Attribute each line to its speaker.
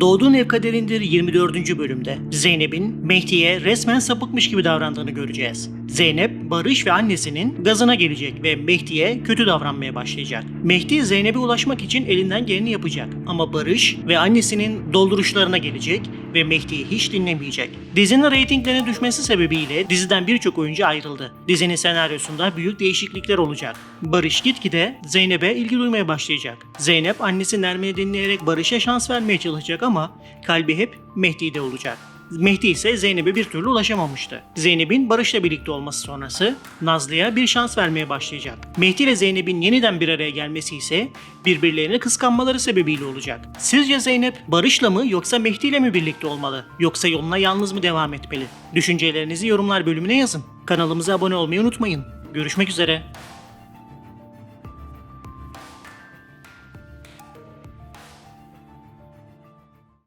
Speaker 1: Doğduğun Ev Kaderindir 24. bölümde Zeynep'in Mehdi'ye resmen sapıkmış gibi davrandığını göreceğiz. Zeynep, Barış ve annesinin gazına gelecek ve Mehdi'ye kötü davranmaya başlayacak. Mehdi Zeynep'e ulaşmak için elinden geleni yapacak ama Barış ve annesinin dolduruşlarına gelecek ve Mehdi'yi hiç dinlemeyecek. Dizinin reytinglerinin düşmesi sebebiyle diziden birçok oyuncu ayrıldı. Dizinin senaryosunda büyük değişiklikler olacak. Barış gitgide Zeynep'e ilgi duymaya başlayacak. Zeynep annesi Nermin'i dinleyerek Barış'a şans vermeye çalışacak ama kalbi hep Mehdi'de olacak. Mehdi ise Zeynep'e bir türlü ulaşamamıştı. Zeynep'in Barış'la birlikte olması sonrası Nazlı'ya bir şans vermeye başlayacak. Mehdi ile Zeynep'in yeniden bir araya gelmesi ise birbirlerini kıskanmaları sebebiyle olacak. Sizce Zeynep Barış'la mı yoksa Mehdi ile mi birlikte olmalı? Yoksa yoluna yalnız mı devam etmeli? Düşüncelerinizi yorumlar bölümüne yazın. Kanalımıza abone olmayı unutmayın. Görüşmek üzere.